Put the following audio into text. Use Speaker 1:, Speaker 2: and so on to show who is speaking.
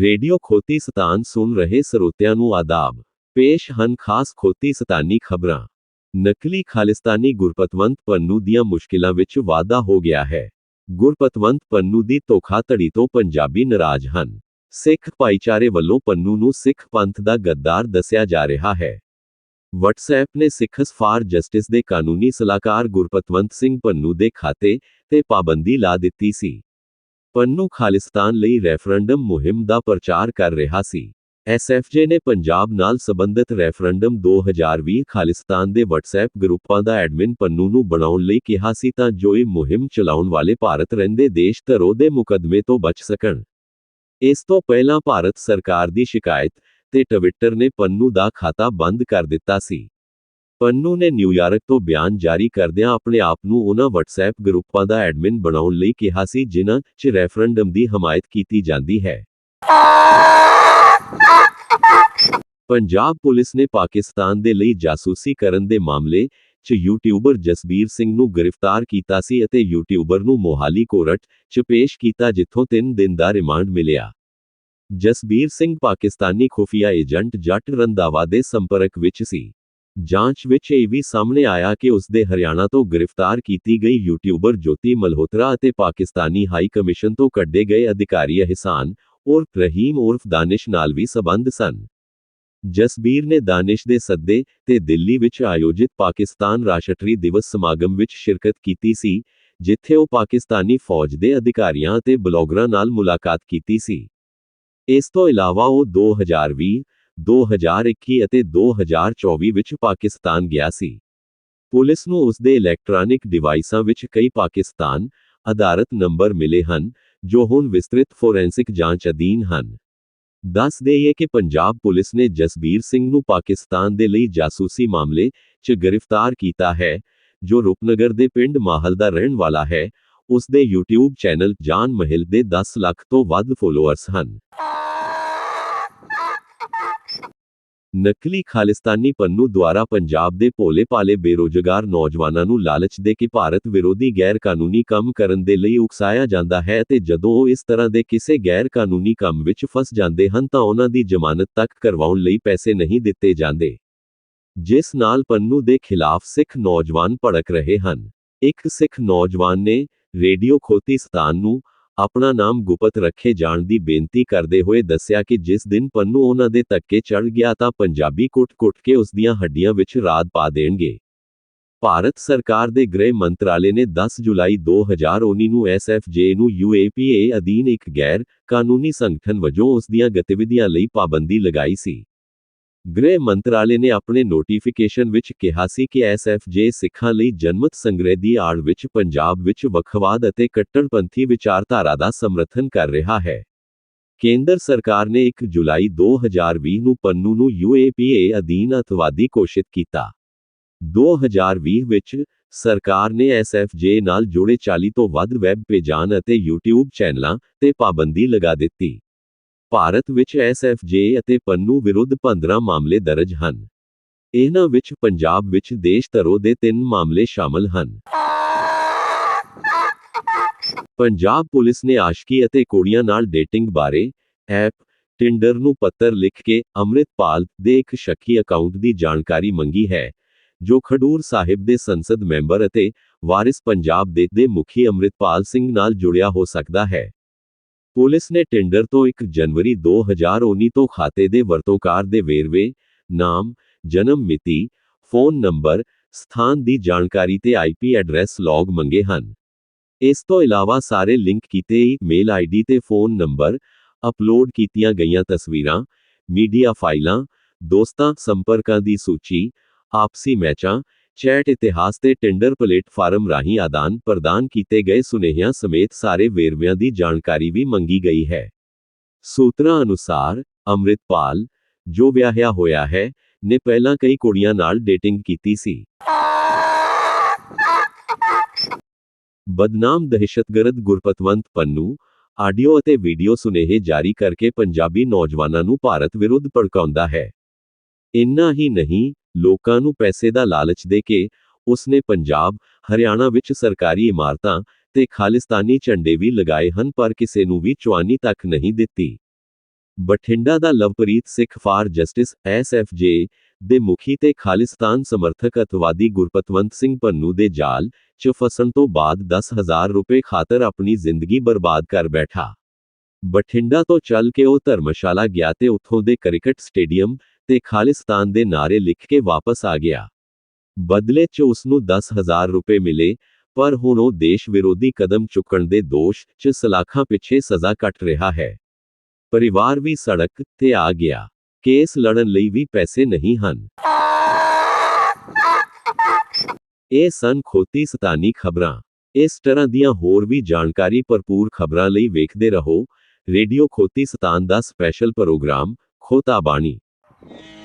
Speaker 1: Radio ਖੋਤੀ ਸਤਾਨ ਸੁਣ ਰਹੇ ਸਰੋਤਿਆਂ ਨੂੰ ਆਦਾਬ। ਪੇਸ਼ ਹਨ ਖਾਸ ਖੋਤੀ ਸਤਾਨੀ ਖਬਰਾਂ। ਨਕਲੀ ਖਾਲਿਸਤਾਨੀ ਗੁਰਪਤਵੰਤ ਪੰਨੂ ਦੀਆਂ ਮੁਸ਼ਕਿਲਾਂ ਵਿੱਚ ਵਾਧਾ ਹੋ ਗਿਆ ਹੈ। ਗੁਰਪਤਵੰਤ ਪੰਨੂ ਦੀ ਧੋਖਾਧੜੀ ਤੋਂ ਪੰਜਾਬੀ ਨਾਰਾਜ਼ ਹਨ। ਸਿੱਖ ਭਾਈਚਾਰੇ ਵੱਲੋਂ ਪੰਨੂ ਨੂੰ ਸਿੱਖ ਪੰਥ ਦਾ ਗੱਦਾਰ ਦੱਸਿਆ ਜਾ ਰਿਹਾ ਹੈ। WhatsApp ਨੇ ਸਿੱਖਸ ਫਾਰ ਜਸਟਿਸ ਦੇ ਕਾਨੂੰਨੀ ਸਲਾਹਕਾਰ ਗੁਰਪਤਵੰਤ ਸਿੰਘ ਪੰਨੂ ਦੇ ਖਾਤੇ ਤੇ ਪਾਬੰਦੀ ਲਾ ਦਿੱਤੀ ਸੀ। ਪੰਨੂ ਖਾਲਿਸਤਾਨ ਲਈ ਰੈਫਰੈਂਡਮ ਮੁਹਿੰਮ ਦਾ ਪ੍ਰਚਾਰ ਕਰ ਰਿਹਾ ਸੀ। ਐਸਐਫਜੇ ਨੇ ਪੰਜਾਬ ਨਾਲ ਸੰਬੰਧਿਤ ਰੈਫਰੈਂਡਮ 2020 ਖਾਲਿਸਤਾਨ ਦੇ WhatsApp ਗਰੁੱਪਾਂ ਦਾ ਐਡਮਿਨ ਪੰਨੂ ਨੂੰ ਬਣਾਉਣ ਲਈ ਕਿਹਾ ਸੀ ਤਾਂ ਜੋ ਇਹ ਮੁਹਿੰਮ ਚਲਾਉਣ ਵਾਲੇ ਭਾਰਤ ਰਹਿੰਦੇ ਦੇਸ਼ ਧਰੋ ਦੇ ਮੁਕੱਦਮੇ ਤੋਂ ਬਚ ਸਕਣ। ਇਸ ਤੋਂ ਪਹਿਲਾਂ ਭਾਰਤ ਸਰਕਾਰ ਦੀ ਸ਼ਿਕਾਇਤ ਤੇ ਟਵਿੱਟਰ ਨੇ ਪੰਨੂ ਦਾ ਖਾਤਾ ਬੰਦ ਕਰ ਦਿੱਤਾ ਸੀ। ਪੰਨੂ ਨੇ ਨਿਊਯਾਰਕ ਤੋਂ ਬਿਆਨ ਜਾਰੀ ਕਰਦਿਆਂ ਆਪਣੇ ਆਪ ਨੂੰ ਉਹਨਾਂ WhatsApp ਗਰੁੱਪਾਂ ਦਾ ਐਡਮਿਨ ਬਣਾਉਣ ਲਈ ਕਿਹਾ ਸੀ, ਜਿਨ੍ਹਾਂ 'ਚ ਰੈਫਰੈਂਡਮ ਦੀ ਹਮਾਇਤ ਕੀਤੀ ਜਾਂਦੀ ਹੈ। ਪੰਜਾਬ ਪੁਲਿਸ ਨੇ ਪਾਕਿਸਤਾਨ ਦੇ ਲਈ ਜਾਸੂਸੀ ਕਰਨ ਦੇ ਮਾਮਲੇ 'ਚ ਯੂਟਿਊਬਰ ਜਸਬੀਰ ਸਿੰਘ ਨੂੰ ਗ੍ਰਿਫਤਾਰ ਕੀਤਾ ਸੀ ਅਤੇ ਯੂਟਿਊਬਰ ਨੂੰ ਮੋਹਾਲੀ ਕੋਰਟ 'ਚ ਪੇਸ਼ ਕੀਤਾ, ਜਿੱਥੋਂ 3 ਦਿਨ ਦਾ ਰਿਮਾਂਡ ਮਿਲਿਆ। ਜਸਬੀਰ ਸਿੰਘ ਪਾਕਿਸਤਾਨੀ ਖੁਫੀਆ ਏਜੰਟ ਜੱਟ ਰੰਦਾਵਾ ਦੇ ਸੰਪਰਕ ਵਿੱਚ ਸੀ। ਜਾਂਚ ਵਿੱਚ ਇਹ ਵੀ ਸਾਹਮਣੇ ਆਇਆ ਕਿ ਉਸ ਦੇ ਹਰਿਆਣਾ ਤੋਂ ਗ੍ਰਿਫਤਾਰ ਕੀਤੀ ਗਈ ਯੂਟਿਊਬਰ ਜੋਤੀ ਮਲਹੋਤਰਾ ਅਤੇ ਪਾਕਿਸਤਾਨੀ ਹਾਈ ਕਮਿਸ਼ਨ ਤੋਂ ਕੱਢੇ ਗਏ ਅਧਿਕਾਰੀ ਅਹਿਸਾਨ ਉਰਫ ਰਹੀਮ ਉਰਫ ਦਾਨਿਸ਼ ਨਾਲ ਵੀ ਸਬੰਧ ਸਨ। ਜਸਬੀਰ ਨੇ ਦਾਨਿਸ਼ ਦੇ ਸੱਦੇ ਤੇ ਦਿੱਲੀ ਵਿੱਚ ਆਯੋਜਿਤ ਪਾਕਿਸਤਾਨ ਰਾਸ਼ਟਰੀ ਦਿਵਸ ਸਮਾਗਮ ਵਿੱਚ ਸ਼ਿਰਕਤ ਕੀਤੀ ਸੀ, ਜਿੱਥੇ ਉਹ ਪਾਕਿਸਤਾਨੀ ਫੌਜ ਦੇ ਅਧਿਕਾਰੀਆਂ ਅਤੇ ਬਲੌਗਰਾਂ ਨਾਲ ਮੁਲਾਕਾਤ ਕੀਤੀ ਸੀ। ਇਸ ਤੋਂ ਇਲਾਵਾ ਉਹ 2020 2021 ਅਤੇ 2024 ਵਿੱਚ ਪਾਕਿਸਤਾਨ ਗਿਆ ਸੀ। ਪੁਲਿਸ ਨੂੰ ਉਸ ਦੇ ਇਲੈਕਟ੍ਰੋਨਿਕ ਡਿਵਾਈਸਾਂ ਵਿੱਚ ਕਈ ਪਾਕਿਸਤਾਨ ਆਧਾਰਿਤ ਨੰਬਰ ਮਿਲੇ ਹਨ, ਜੋ ਹੁਣ ਵਿਸਤ੍ਰਿਤ ਫੋਰੈਂਸਿਕ ਜਾਂਚ ਅਧੀਨ ਹਨ। ਦੱਸ ਦੇਈਏ ਕਿ ਪੰਜਾਬ ਪੁਲਿਸ ਨੇ ਜਸਬੀਰ ਸਿੰਘ ਨੂੰ ਪਾਕਿਸਤਾਨ ਦੇ ਲਈ ਜਾਸੂਸੀ ਮਾਮਲੇ 'ਚ ਗ੍ਰਿਫਤਾਰ ਕੀਤਾ ਹੈ, ਜੋ ਰੂਪਨਗਰ ਦੇ ਪਿੰਡ ਮਾਹਲ ਦਾ ਰਹਿਣ ਵਾਲਾ ਹੈ। ਉਸ ਦੇ YouTube ਚੈਨਲ ਜਾਨ ਮਹਿਲ ਦੇ 10 ਲੱਖ ਤੋਂ ਵੱਧ ਫੋਲੋਅਰਸ ਹਨ। ਨਕਲੀ ਖਾਲਿਸਤਾਨੀ ਪੰਨੂ ਦੁਆਰਾ ਪੰਜਾਬ ਦੇ ਭੋਲੇ-ਭਾਲੇ ਬੇਰੋਜ਼ਗਾਰ ਨੌਜਵਾਨਾਂ ਨੂੰ ਲਾਲਚ ਦੇ ਕੇ ਭਾਰਤ ਵਿਰੋਧੀ ਗੈਰ ਕਾਨੂੰਨੀ ਕੰਮ ਕਰਨ ਦੇ ਲਈ ਉਕਸਾਇਆ ਜਾਂਦਾ ਹੈ ਅਤੇ ਜਦੋਂ ਉਹ ਇਸ ਤਰ੍ਹਾਂ ਦੇ ਕਿਸੇ ਗੈਰ ਕਾਨੂੰਨੀ ਕੰਮ ਵਿੱਚ ਫਸ ਜਾਂਦੇ ਹਨ ਤਾਂ ਉਹਨਾਂ ਦੀ ਜ਼ਮਾਨਤ ਤੱਕ ਕਰਵਾਉਣ ਲਈ ਪੈਸੇ ਨਹੀਂ ਦਿੱਤੇ ਜਾਂਦੇ। ਜਿਸ ਨਾਲ ਪੰਨੂ ਦੇ ਖਿਲਾਫ ਸਿੱਖ ਨੌਜਵਾਨ ਭੜਕ ਰਹੇ ਹਨ। ਇੱਕ ਸਿੱਖ ਨੌਜਵਾਨ ਨੇ ਰੇਡੀਓ ਖੋਤੀ ਸਤਾਨ ਨੂੰ ਆਪਣਾ ਨਾਮ ਗੁਪਤ ਰੱਖੇ ਜਾਣ ਦੀ ਬੇਨਤੀ ਕਰਦੇ ਹੋਏ ਦੱਸਿਆ ਕਿ ਜਿਸ ਦਿਨ ਪੰਨੂ ਉਹਨਾਂ ਦੇ ਤੱਕੇ ਚੜ ਗਿਆ ਤਾਂ ਪੰਜਾਬੀ ਕੁੱਟ-ਕੁੱਟ ਕੇ ਉਸ ਦੀਆਂ ਹੱਡੀਆਂ ਵਿੱਚ ਰਾਦ ਪਾ ਦੇਣਗੇ। ਭਾਰਤ ਸਰਕਾਰ ਦੇ ਗ੍ਰਹਿ ਮੰਤਰਾਲੇ ਨੇ 10 ਜੁਲਾਈ 2019 ਨੂੰ ਐਸਐਫਜੇ ਨੂੰ ਯੂਏਪੀਏ ਅਧੀਨ ਇੱਕ ਗੈਰ ਕਾਨੂੰਨੀ ਸੰਗਠਨ ਵਜੋਂ ਉਸ ਦੀਆਂ ਗਤੀਵਿਧੀਆਂ ਲਈ ਪਾਬੰਦੀ ਲਗਾਈ ਸੀ। ਗ੍ਰਹਿ ਮੰਤਰਾਲੇ ਨੇ ਆਪਣੇ ਨੋਟੀਫਿਕੇਸ਼ਨ ਵਿੱਚ ਕਿਹਾ ਸੀ ਕਿ ਐਸਐਫਜੇ ਸਿੱਖਾਂ ਲਈ ਜਨਮਤ ਸੰਗ੍ਰਹਿ ਦੀ ਆੜ ਵਿੱਚ ਪੰਜਾਬ ਵਿੱਚ ਵੱਖਵਾਦ ਅਤੇ ਕੱਟੜਪੰਥੀ ਵਿਚਾਰਧਾਰਾ ਦਾ ਸਮਰਥਨ ਕਰ ਰਿਹਾ ਹੈ। ਕੇਂਦਰ ਸਰਕਾਰ ਨੇ 1 ਜੁਲਾਈ 2020 ਨੂੰ ਪੰਨੂ ਨੂੰ ਯੂਏਪੀਏ ਅਧੀਨ ਅਤਵਾਦੀ ਘੋਸ਼ਿਤ ਕੀਤਾ। 2020 ਵਿੱਚ ਸਰਕਾਰ ਨੇ ਐਸਐਫਜੇ ਨਾਲ ਜੁੜੇ 40 ਤੋਂ ਵੱਧ ਵੈਬ ਪੇਜਾਂ ਅਤੇ YouTube ਚੈਨਲਾਂ ਤੇ ਪਾਬੰਦੀ ਲਗਾ ਦਿੱਤੀ। ਭਾਰਤ ਵਿੱਚ ਐਸਐਫਜੇ ਅਤੇ ਪੰਨੂ ਵਿਰੁੱਧ 15 ਮਾਮਲੇ ਦਰਜ ਹਨ। ਇਹਨਾਂ ਵਿੱਚ ਪੰਜਾਬ ਵਿੱਚ ਦੇਸ਼ ਧਰੋ ਦੇ ਤਿੰਨ ਮਾਮਲੇ ਸ਼ਾਮਲ ਹਨ। ਪੰਜਾਬ ਪੁਲਿਸ ਨੇ ਆਸ਼ਕੀ ਅਤੇ ਕੁੜੀਆਂ ਨਾਲ ਡੇਟਿੰਗ ਬਾਰੇ ਐਪ, ਟਿੰਡਰ ਨੂੰ ਪੱਤਰ ਲਿਖ ਕੇ ਅੰਮ੍ਰਿਤਪਾਲ ਦੇ ਇੱਕ ਸ਼ੱਕੀ ਅਕਾਊਂਟ ਦੀ ਜਾਣਕਾਰੀ ਮੰਗੀ ਹੈ, ਜੋ ਖਡੂਰ ਸਾਹਿਬ ਦੇ ਸੰਸਦ ਮੈਂਬਰ ਅਤੇ ਵਾਰਿਸ ਪੰਜਾਬ ਦੇ ਦੇ ਮੁਖੀ ਅੰਮ੍ਰਿਤਪਾਲ ਸਿੰਘ ਨਾਲ ਜੁੜਿਆ ਹੋ ਸਕਦਾ ਹੈ। ਪੁਲਿਸ ਨੇ ਟਿੰਡਰ ਤੋਂ 1 ਜਨਵਰੀ 2019 ਤੋਂ ਖਾਤੇ ਦੇ ਵਰਤੋਂਕਾਰ ਦੇ ਵੇਰਵੇ, ਨਾਮ, ਜਨਮ ਮਿਤੀ, ਫੋਨ ਨੰਬਰ, ਸਥਾਨ ਦੀ ਜਾਣਕਾਰੀ ਤੇ ਆਈਪੀ ਐਡਰੈਸ ਲੌਗ ਮੰਗੇ ਹਨ। ਇਸ ਤੋਂ ਇਲਾਵਾ ਸਾਰੇ ਲਿੰਕ ਕੀਤੇ ਈਮੇਲ ਆਈਡੀ ਤੇ ਫੋਨ ਨੰਬਰ ਅਪਲੋਡ ਕੀਤੀਆਂ ਗਈਆਂ ਤਸਵੀਰਾਂ, ਮੀਡੀਆ ਫਾਈਲਾਂ, ਦੋਸਤਾਂ, ਸੰਪਰਕਾਂ ਦੀ ਸੂਚੀ, ਆਪਸੀ ਮੈਚਾਂ ਚੈਟ ਇਤਿਹਾਸ ਤੇ ਟੈਂਡਰ ਪਲੇਟਫਾਰਮ ਰਾਹੀਂ ਆਦਾਨ ਪ੍ਰਦਾਨ ਕੀਤੇ ਗਏ ਸੁਨੇਹਿਆਂ ਸਮੇਤ ਸਾਰੇ ਵੇਰਵਿਆਂ ਦੀ ਜਾਣਕਾਰੀ ਵੀ ਮੰਗੀ ਗਈ ਹੈ। ਸੂਤਰਾਂ ਅਨੁਸਾਰ, ਅੰਮ੍ਰਿਤਪਾਲ, ਜੋ ਵਿਆਹਿਆ ਹੋਇਆ ਹੈ, ਨੇ ਪਹਿਲਾਂ ਕਈ ਕੁੜੀਆਂ ਨਾਲ ਡੇਟਿੰਗ ਕੀਤੀ ਸੀ। ਬਦਨਾਮ ਦਹਿਸ਼ਤਗਰਦ ਗੁਰਪਤਵੰਤ ਪੰਨੂ, ਆਡੀਓ ਅਤੇ ਵੀਡੀਓ ਸੁਨੇਹੇ ਜਾਰੀ ਕਰਕੇ ਪੰਜਾਬੀ ਨੌਜਵਾਨਾਂ ਨੂੰ ਭਾਰਤ ਵਿਰੁੱਧ ਭੜਕਾਉਂਦਾ ਹੈ। ਇੰਨਾ ਹੀ ਨਹੀਂ ਲੋਕਾਂ ਨੂੰ ਪੈਸੇ ਦਾ ਲਾਲਚ ਦੇ ਕੇ ਉਸਨੇ ਪੰਜਾਬ, ਹਰਿਆਣਾ ਵਿੱਚ ਸਰਕਾਰੀ ਇਮਾਰਤਾਂ ਤੇ ਖਾਲਿਸਤਾਨੀ ਝੰਡੇ ਵੀ ਲਗਾਏ ਹਨ ਪਰ ਕਿਸੇ ਨੂੰ ਵੀ ਚੁਆਨੀ ਤੱਕ ਨਹੀਂ ਦਿੱਤੀ। ਬਠਿੰਡਾ ਦਾ Lovepreet Sikh for justice SFJ ਦੇ ਮੁਖੀ ਤੇ ਖਾਲਿਸਤਾਨ ਸਮਰਥਕ ਅਤਵਾਦੀ ਗੁਰਪਤਵੰਤ ਸਿੰਘ ਪੰਨੂ ਦੇ ਜਾਲ 'ਚ ਫਸਣ ਤੋਂ ਬਾਅਦ 10000 ਰੁਪਏ ਖਾਤਰ ਆਪਣੀ ਜ਼ਿੰਦਗੀ ਬਰਬਾਦ ਕਰ ਬੈਠਾ। ਬਠਿੰਡਾ ਤੋਂ ਚੱਲ ਕੇ ਉਹ ਧਰਮਸ਼ਾਲਾ ਗਿਆ ਤੇ ਉੱਥੋਂ ਦੇ ਕ੍ਰਿਕਟ ਸਟੇਡੀਅਮ ਤੇ ਖਾਲਿਸਤਾਨ ਦੇ ਨਾਰੇ ਲਿਖ ਕੇ ਵਾਪਸ ਆ ਗਿਆ। ਬਦਲੇ 'ਚ ਉਸ ਨੂੰ 10000 ਰੁਪਏ ਮਿਲੇ, ਪਰ ਹੁਣ ਉਹ ਦੇਸ਼ ਵਿਰੋਧੀ ਕਦਮ ਚੁੱਕਣ ਦੇ ਦੋਸ਼ 'ਚ ਸਲਾਖਾਂ ਪਿੱਛੇ ਸਜ਼ਾ ਕੱਟ ਰਿਹਾ ਹੈ। ਪਰਿਵਾਰ ਵੀ ਸੜਕ ਤੇ ਆ ਗਿਆ। ਕੇਸ ਲੜਨ ਲਈ ਵੀ ਪੈਸੇ ਨਹੀਂ ਹਨ। ਇਹ ਸਨ ਖੋਤੀ ਸਤਾਨੀ ਖਬਰਾਂ। ਇਸ ਤਰ੍ਹਾਂ ਦੀਆਂ ਹੋਰ ਵੀ ਜਾਣਕਾਰੀ ਭਰਪੂਰ ਖਬਰਾਂ ਲਈ ਵੇਖਦੇ ਰਹੋ। ਰੇਡੀਓ ਖੋਤੀ ਸਤਾਨ ਦਾ ਸਪੈਸ਼ਲ ਪ੍ਰੋਗਰਾਮ, ਖੋਤਾ ਬਾਣੀ। Yeah.